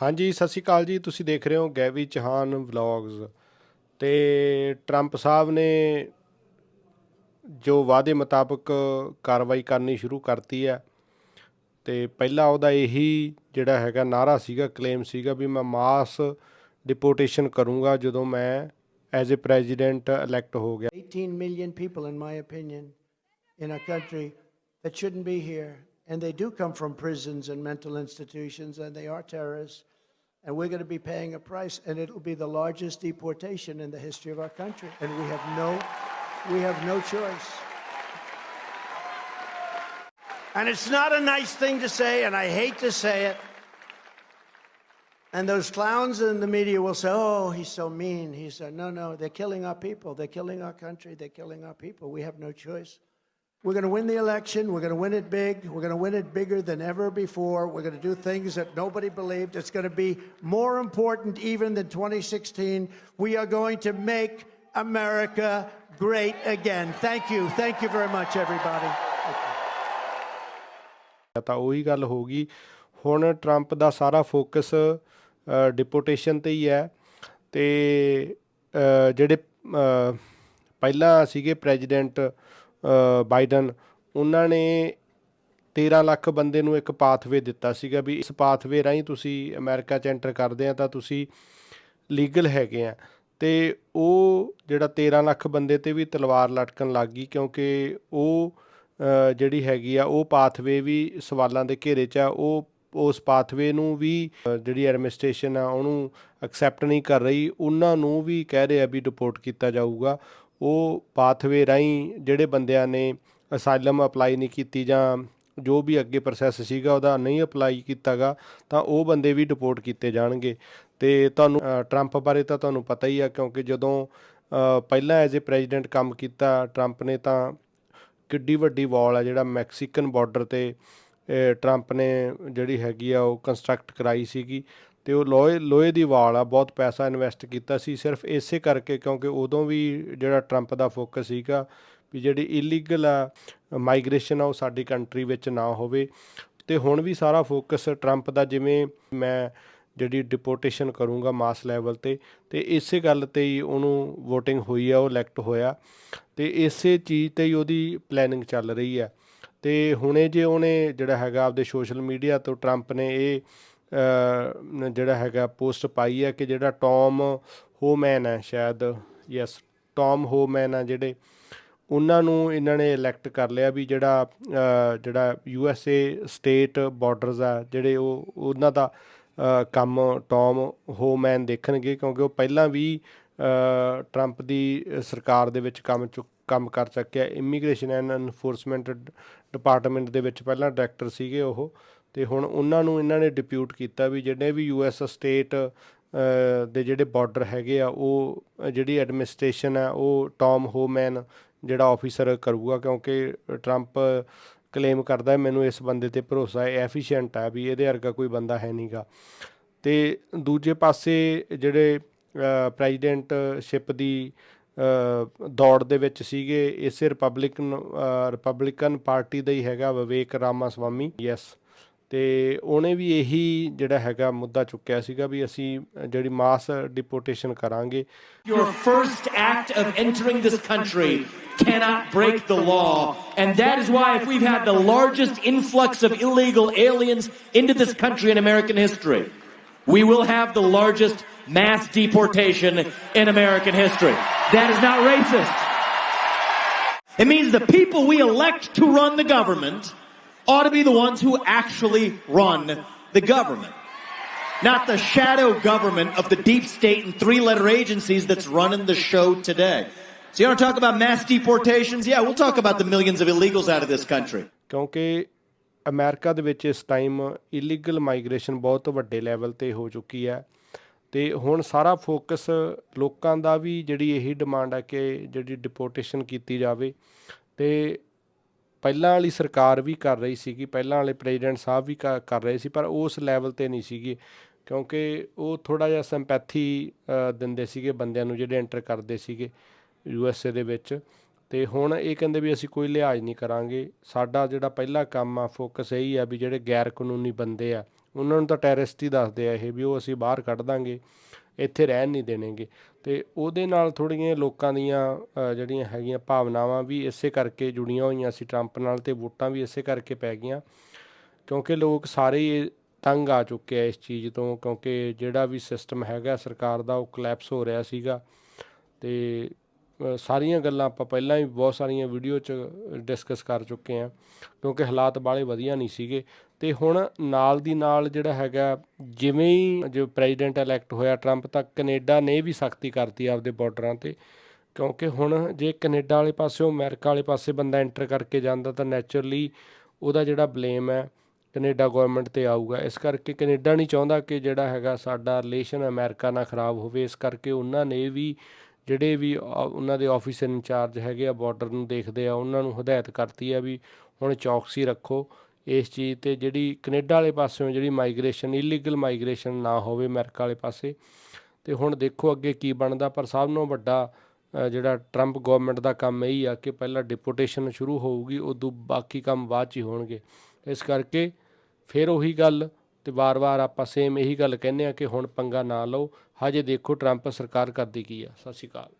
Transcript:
ਹਾਂਜੀ ਸਤਿ ਸ਼੍ਰੀ ਅਕਾਲ ਜੀ ਤੁਸੀਂ ਦੇਖ ਰਹੇ ਹੋ ਗੈਵੀ ਚਹਾਨ ਵਲੌਗਸ ਤੇ ਟਰੰਪ ਸਾਹਿਬ ਨੇ ਜੋ ਵਾਅਦੇ ਮੁਤਾਬਕ ਕਾਰਵਾਈ ਕਰਨੀ ਸ਼ੁਰੂ ਕਰਤੀ ਹੈ ਤੇ ਪਹਿਲਾ ਉਹਦਾ ਇਹੀ ਜਿਹੜਾ ਹੈਗਾ ਨਾਰਾ ਸੀਗਾ ਕਲੇਮ ਸੀਗਾ ਵੀ ਮੈਂ ਮਾਸ ਡਿਪੋਰਟੇਸ਼ਨ ਕਰੂੰਗਾ ਜਦੋਂ ਮੈਂ ਐਜ਼ ਅ ਪ੍ਰੈਜ਼ੀਡੈਂਟ ਇਲੈਕਟ ਹੋ ਗਿਆ 18 million people in my opinion in a country that shouldn't be here. And they do come from prisons and mental institutions, and they are terrorists. And we're going to be paying a price, and it'll be the largest deportation in the history of our country. And we have no, we have no choice. And it's not a nice thing to say, and I hate to say it. And those clowns in the media will say, oh, he's so mean. He said, no, no, they're killing our people. They're killing our country. They're killing our people. We have no choice. We're going to win the election. We're going to win it big. We're going to win it bigger than ever before. We're going to do things that nobody believed. It's going to be more important even than 2016. We are going to make America great again. Thank you. Thank you very much, everybody. ਤਾਂ ਉਹੀ ਗੱਲ ਹੋ ਗਈ ਹੁਣ Trump ਦਾ ਸਾਰਾ focus deportation ਤੇ ਹੀ ਹੈ ਤੇ ਅ, ਜਿਹੜੇ ਅ, ਪਹਿਲਾਂ ਸੀਗੇ ਪ੍ਰੈਜ਼ੀਡੈਂਟ ਬਾਈਡਨ, ਉਹਨਾਂ ਨੇ 13 ਲੱਖ ਬੰਦੇ ਨੂੰ ਇੱਕ ਪਾਥਵੇ ਦਿੱਤਾ ਸੀਗਾ ਵੀ ਇਸ ਪਾਥਵੇ ਰਾਹੀਂ ਤੁਸੀਂ ਅਮਰੀਕਾ 'ਚ ਐਂਟਰ ਕਰਦੇ ਆ ਤਾਂ ਤੁਸੀਂ ਲੀਗਲ ਹੈਗੇ ਆ। ਤੇ ਉਹ ਜਿਹੜਾ 13 ਲੱਖ ਬੰਦੇ ਤੇ ਵੀ ਤਲਵਾਰ ਲਟਕਣ ਲੱਗ ਗਈ ਕਿਉਂਕਿ ਉਹ ਜਿਹੜੀ ਹੈਗੀ ਆ, ਉਹ ਪਾਥਵੇ ਵੀ ਸਵਾਲਾਂ ਦੇ ਘੇਰੇ 'ਚ ਆ। ਉਹ, ਉਸ ਪਾਥਵੇ ਨੂੰ ਵੀ ਜਿਹੜੀ ਐਡਮਿਨਿਸਟ੍ਰੇਸ਼ਨ ਆ, ਉਹਨੂੰ ਐਕਸੈਪਟ ਨਹੀਂ ਕਰ ਰਹੀ। ਉਹਨਾਂ ਨੂੰ ਵੀ ਕਹਿ ਰਿਹਾ ਵੀ ਡਿਪੋਰਟ ਕੀਤਾ ਜਾਊਗਾ। ਉਹ ਪਾਥਵੇ ਰਾਹੀਂ ਜਿਹੜੇ ਬੰਦਿਆਂ ਨੇ ਅਸਾਈਲਮ ਅਪਲਾਈ ਨਹੀਂ ਕੀਤੀ ਜਾਂ ਜੋ ਵੀ ਅੱਗੇ ਪ੍ਰੋਸੈਸ ਸੀਗਾ ਉਹਦਾ ਨਹੀਂ ਅਪਲਾਈ ਕੀਤਾਗਾ, ਤਾਂ ਉਹ ਬੰਦੇ ਵੀ ਡਿਪੋਰਟ ਕੀਤੇ ਜਾਣਗੇ। ਤੇ ਤੁਹਾਨੂੰ ਟਰੰਪ ਬਾਰੇ ਤਾਂ ਤੁਹਾਨੂੰ ਪਤਾ ਹੀ ਆ, ਕਿਉਂਕਿ ਜਦੋਂ ਪਹਿਲਾਂ ਐਜ਼ ਅ ਪ੍ਰੈਜ਼ੀਡੈਂਟ ਕੰਮ ਕੀਤਾ ਟਰੰਪ ਨੇ ਤਾਂ ਕਿੱਡੀ ਵੱਡੀ ਵਾਲ ਆ ਜਿਹੜਾ ਮੈਕਸੀਕਨ ਬਾਰਡਰ ਤੇ ਟਰੰਪ ਨੇ ਜਿਹੜੀ ਹੈਗੀ ਆ ਉਹ ਕੰਸਟਰਕਟ ਕਰਾਈ ਸੀਗੀ। ਤੇ ਉਹ ਲੋਹੇ ਲੋਹੇ ਦੀ ਵਾਲ ਆ, ਬਹੁਤ ਪੈਸਾ ਇਨਵੈਸਟ ਕੀਤਾ ਸੀ ਸਿਰਫ ਇਸੇ ਕਰਕੇ ਕਿਉਂਕਿ ਉਦੋਂ ਵੀ ਜਿਹੜਾ ਟਰੰਪ ਦਾ ਫੋਕਸ ਸੀਗਾ ਵੀ ਜਿਹੜੀ ਇਲੀਗਲ ਆ ਮਾਈਗ੍ਰੇਸ਼ਨ ਆ ਉਹ ਸਾਡੀ ਕੰਟਰੀ ਵਿੱਚ ਨਾ ਹੋਵੇ। ਤੇ ਹੁਣ ਵੀ ਸਾਰਾ ਫੋਕਸ ਟਰੰਪ ਦਾ ਜਿਵੇਂ ਮੈਂ ਜਿਹੜੀ ਡਿਪੋਰਟੇਸ਼ਨ ਕਰੂੰਗਾ ਮਾਸ ਲੈਵਲ ਤੇ ਤੇ ਇਸੇ ਗੱਲ ਤੇ ਹੀ ਉਹਨੂੰ VOTING ਹੋਈ ਆ, ਉਹ ਇਲੈਕਟ ਹੋਇਆ। ਤੇ ਇਸੇ ਚੀਜ਼ ਤੇ ਹੀ ਉਹਦੀ ਪਲੈਨਿੰਗ ਚੱਲ ਰਹੀ ਹੈ ਤੇ ਹੁਣੇ ਜੇ ਉਹਨੇ ਜਿਹੜਾ ਹੈਗਾ ਆਪਦੇ ਸੋਸ਼ਲ ਮੀਡੀਆ ਤੋਂ ਟਰੰਪ ਨੇ ਇਹ ਜਿਹੜਾ ਹੈਗਾ ਪੋਸਟ ਪਾਈ ਹੈ ਕਿ ਜਿਹੜਾ ਟੌਮ ਹੋਮੈਨ ਹੈ ਸ਼ਾਇਦ, ਯੈਸ, ਟੌਮ ਹੋਮੈਨ ਆ ਜਿਹੜੇ, ਉਹਨਾਂ ਨੂੰ ਇਹਨਾਂ ਨੇ ਇਲੈਕਟ ਕਰ ਲਿਆ ਵੀ ਜਿਹੜਾ ਜਿਹੜਾ U S A state borders ਆ, ਜਿਹੜੇ ਉਹ, ਉਹਨਾਂ ਦਾ ਕੰਮ ਟੌਮ ਹੋਮੈਨ ਦੇਖਣਗੇ ਕਿਉਂਕਿ ਉਹ ਪਹਿਲਾਂ ਵੀ ਟਰੰਪ ਦੀ ਸਰਕਾਰ ਦੇ ਵਿੱਚ ਕੰਮ ਚੁੱਕ, ਕੰਮ ਕਰ ਚੁੱਕਿਆ। ਇਮੀਗ੍ਰੇਸ਼ਨ ਐਂਡ ਐਨਫੋਰਸਮੈਂਟ ਡਿਪਾਰਟਮੈਂਟ ਦੇ ਵਿੱਚ ਪਹਿਲਾਂ ਡਾਇਰੈਕਟਰ ਸੀਗੇ ਉਹ। ਤੇ ਹੁਣ ਉਹਨਾਂ ਨੂੰ ਇਹਨਾਂ ਨੇ ਡਿਪਿਊਟ ਕੀਤਾ ਵੀ ਜਿਹੜੇ ਵੀ ਯੂ ਐਸ ਸਟੇਟ ਦੇ ਜਿਹੜੇ ਬਾਰਡਰ ਹੈਗੇ ਆ, ਉਹ, ਜਿਹੜੀ ਐਡਮਿਨਿਸਟ੍ਰੇਸ਼ਨ ਆ ਉਹ ਟੌਮ ਹੋਮੈਨ ਜਿਹੜਾ ਆਫੀਸਰ ਕਰੂਗਾ, ਕਿਉਂਕਿ ਟਰੰਪ ਕਲੇਮ ਕਰਦਾ ਹੈ, ਮੈਨੂੰ ਇਸ ਬੰਦੇ ਤੇ ਭਰੋਸਾ ਹੈ ਐਫੀਸ਼ੀਐਂਟ ਹੈ ਵੀ ਇਹਦੇ ਵਰਗਾ ਕੋਈ ਬੰਦਾ ਹੈ ਨਹੀਂਗਾ ਤੇ ਦੂਜੇ ਪਾਸੇ ਜਿਹੜੇ ਪ੍ਰੈਜੀਡੈਂਟ ਸ਼ਿਪ ਦੀ ਦੌੜ ਦੇ ਵਿੱਚ ਸੀਗੇ, ਇਸੇ ਰਿਪਬਲਿਕਨ ਰਿਪਬਲਿਕਨ ਪਾਰਟੀ ਦਾ ਹੀ ਹੈਗਾ Vivek Ramaswamy yes ਤੇ ਉਹਨੇ ਵੀ ਇਹੀ ਜਿਹੜਾ ਹੈਗਾ ਮੁੱਦਾ ਚੁੱਕਿਆ ਸੀਗਾ ਵੀ ਅਸੀਂ ਅ, ਜਿਹੜੀ ਮਾਸ ਡਿਪੋਰਟੇਸ਼ਨ ਕਰਾਂਗੇ Your first act of entering this country cannot break the law. And that is why, if we've had the largest influx of illegal aliens into this country in American history, we will have the largest mass deportation in American history. That is not racist. It means the people we elect to run the government ought to be the ones who actually run the government. Not the shadow government of the deep state and three letter agencies that's running the show today. So you want to talk about mass deportations? Yeah, we'll talk about the millions of illegals out of this country. ਕਿਉਂਕਿ America ਦੇ ਵਿੱਚ ਇਸ time illegal migration ਬਹੁਤ ਵੱਡੇ level ਤੇ ਹੋ ਚੁੱਕੀ ਹੈ ਤੇ ਹੁਣ ਸਾਰਾ ਫੋਕਸ ਲੋਕਾਂ ਦਾ ਵੀ ਜਿਹੜੀ ਇਹੀ ਡਿਮਾਂਡ ਹੈ ਕਿ ਜਿਹੜੀ ਡਿਪੋਰਟੇਸ਼ਨ ਕੀਤੀ ਜਾਵੇ ਤੇ ਪਹਿਲਾਂ ਵਾਲੀ ਸਰਕਾਰ ਵੀ ਕਰ ਰਹੀ ਸੀਗੀ, ਪਹਿਲਾਂ ਵਾਲੇ ਪ੍ਰੈਜ਼ੀਡੈਂਟ ਸਾਹਿਬ ਵੀ ਕਰ ਕਰ ਰਹੇ ਸੀ, ਪਰ ਉਸ ਲੈਵਲ ਤੇ ਨਹੀਂ ਸੀਗੀ। ਕਿਉਂਕਿ ਉਹ ਥੋੜਾ ਜਿਹਾ ਸਿੰਪੈਥੀ ਦਿੰਦੇ ਸੀਗੇ ਬੰਦਿਆਂ ਨੂੰ ਜਿਹੜੇ ਐਂਟਰ ਕਰਦੇ ਸੀਗੇ ਯੂ ਐਸ ਏ ਦੇ ਵਿੱਚ। ਤੇ ਹੁਣ ਇਹ ਕਹਿੰਦੇ ਵੀ ਅਸੀਂ ਕੋਈ ਲਿਹਾਜ਼ ਨਹੀਂ ਕਰਾਂਗੇ। ਸਾਡਾ ਜਿਹੜਾ ਪਹਿਲਾ ਕੰਮ ਆ, ਫੋਕਸ ਇਹੀ ਆ ਵੀ ਜਿਹੜੇ ਗੈਰ ਕਾਨੂੰਨੀ ਬੰਦੇ ਆ, ਉਹਨਾਂ ਨੂੰ ਤਾਂ ਟੈਰਰਿਸਟ ਹੀ ਦੱਸਦੇ ਆ ਇਹ ਵੀ ਉਹ ਅਸੀਂ ਬਾਹਰ ਕੱਢ ਦਾਂਗੇ। ਇੱਥੇ ਰਹਿਣ ਨਹੀਂ ਦੇਣਗੇ। ਤੇ ਉਹਦੇ ਨਾਲ ਥੋੜ੍ਹੀਆਂ ਲੋਕਾਂ ਦੀਆਂ ਜਿਹੜੀਆਂ ਹੈਗੀਆਂ ਭਾਵਨਾਵਾਂ ਵੀ ਇਸੇ ਕਰਕੇ ਜੁੜੀਆਂ ਹੋਈਆਂ ਸੀ ਟਰੰਪ ਨਾਲ ਤੇ ਵੋਟਾਂ ਵੀ ਇਸੇ ਕਰਕੇ ਪੈ ਗਈਆਂ। ਕਿਉਂਕਿ ਲੋਕ ਸਾਰੇ ਹੀ ਤੰਗ ਆ ਚੁੱਕੇ ਆ ਇਸ ਚੀਜ਼ ਤੋਂ, ਕਿਉਂਕਿ ਜਿਹੜਾ ਵੀ ਸਿਸਟਮ ਹੈਗਾ ਸਰਕਾਰ ਦਾ ਉਹ ਕਲੈਪਸ ਹੋ ਰਿਹਾ ਸੀਗਾ। ਤੇ ਸਾਰੀਆਂ ਗੱਲਾਂ ਆਪਾਂ ਪਹਿਲਾਂ ਵੀ ਬਹੁਤ ਸਾਰੀਆਂ ਵੀਡੀਓ 'ਚ ਡਿਸਕਸ ਕਰ ਚੁੱਕੇ ਆ, ਕਿਉਂਕਿ ਹਾਲਾਤ ਬਾਲੇ ਵਧੀਆ ਨਹੀਂ ਸੀਗੇ। ਹੁਣ ਨਾਲ ਦੀ ਨਾਲ ਜਿਹੜਾ ਹੈਗਾ, ਜਿਵੇਂ ਹੀ ਜੋ ਪ੍ਰੈਜ਼ੀਡੈਂਟ ਇਲੈਕਟ ਹੋਇਆ ਟਰੰਪ ਤਾਂ ਕੈਨੇਡਾ ਨੇ ਵੀ ਸਖਤੀ ਕਰਤੀ ਆਪਦੇ ਬਾਰਡਰਾਂ ਤੇ। ਕਿਉਂਕਿ ਹੁਣ ਜੇ ਕੈਨੇਡਾ ਵਾਲੇ ਪਾਸਿਓਂ ਅਮਰੀਕਾ ਵਾਲੇ ਪਾਸੇ ਬੰਦਾ ਐਂਟਰ ਕਰਕੇ ਜਾਂਦਾ, ਤਾਂ ਨੈਚੁਰਲੀ ਉਹਦਾ ਜਿਹੜਾ ਬਲੇਮ ਹੈ, ਕੈਨੇਡਾ ਗਵਰਨਮੈਂਟ ਤੇ ਆਊਗਾ। ਇਸ ਕਰਕੇ ਕੈਨੇਡਾ ਨਹੀਂ ਚਾਹੁੰਦਾ ਕਿ ਜਿਹੜਾ ਹੈਗਾ ਸਾਡਾ ਰਿਲੇਸ਼ਨ ਅਮਰੀਕਾ ਨਾਲ ਖਰਾਬ ਹੋਵੇ। ਇਸ ਕਰਕੇ ਉਹਨਾਂ ਨੇ ਵੀ ਜਿਹੜੇ ਵੀ ਉਹਨਾਂ ਦੇ ਆਫੀਸਰ ਇੰਚਾਰਜ ਹੈਗੇ ਆ ਬਾਰਡਰ ਨੂੰ ਦੇਖਦੇ ਆ, ਉਹਨਾਂ ਨੂੰ ਹਦਾਇਤ ਕਰਤੀ ਆ ਵੀ ਹੁਣ ਚੌਕਸੀ ਰੱਖੋ। ਇਸ ਚੀਜ਼ ਤੇ ਜਿਹੜੀ ਕੈਨੇਡਾ ਵਾਲੇ ਪਾਸਿਓਂ ਜਿਹੜੀ ਮਾਈਗ੍ਰੇਸ਼ਨ ਇਲੀਗਲ ਮਾਈਗ੍ਰੇਸ਼ਨ ਨਾ ਹੋਵੇ ਅਮਰੀਕਾ ਵਾਲੇ ਪਾਸੇ। ਤੇ ਹੁਣ ਦੇਖੋ ਅੱਗੇ ਕੀ ਬਣਦਾ, ਪਰ ਸਭ ਨਾਲੋਂ ਵੱਡਾ ਜਿਹੜਾ ਟਰੰਪ ਗਵਰਨਮੈਂਟ ਦਾ ਕੰਮ ਇਹੀ ਆ ਕਿ ਪਹਿਲਾਂ ਡਿਪੋਟੇਸ਼ਨ ਸ਼ੁਰੂ ਹੋਊਗੀ, ਉਦੋਂ ਬਾਕੀ ਕੰਮ ਬਾਅਦ ਚ ਹੀ ਹੋਣਗੇ। ਇਸ ਕਰਕੇ ਫਿਰ ਉਹੀ ਗੱਲ ਤੇ ਵਾਰ-ਵਾਰ ਆਪਾਂ ਸੇਮ ਇਹੀ ਗੱਲ ਕਹਿੰਦੇ ਆ ਕਿ ਹੁਣ ਪੰਗਾ ਨਾ ਲਓ। ਹਜੇ ਦੇਖੋ ਟਰੰਪ ਸਰਕਾਰ ਕਰਦੀ ਕੀ ਆ। ਸਤਿ ਸ਼੍ਰੀ ਅਕਾਲ।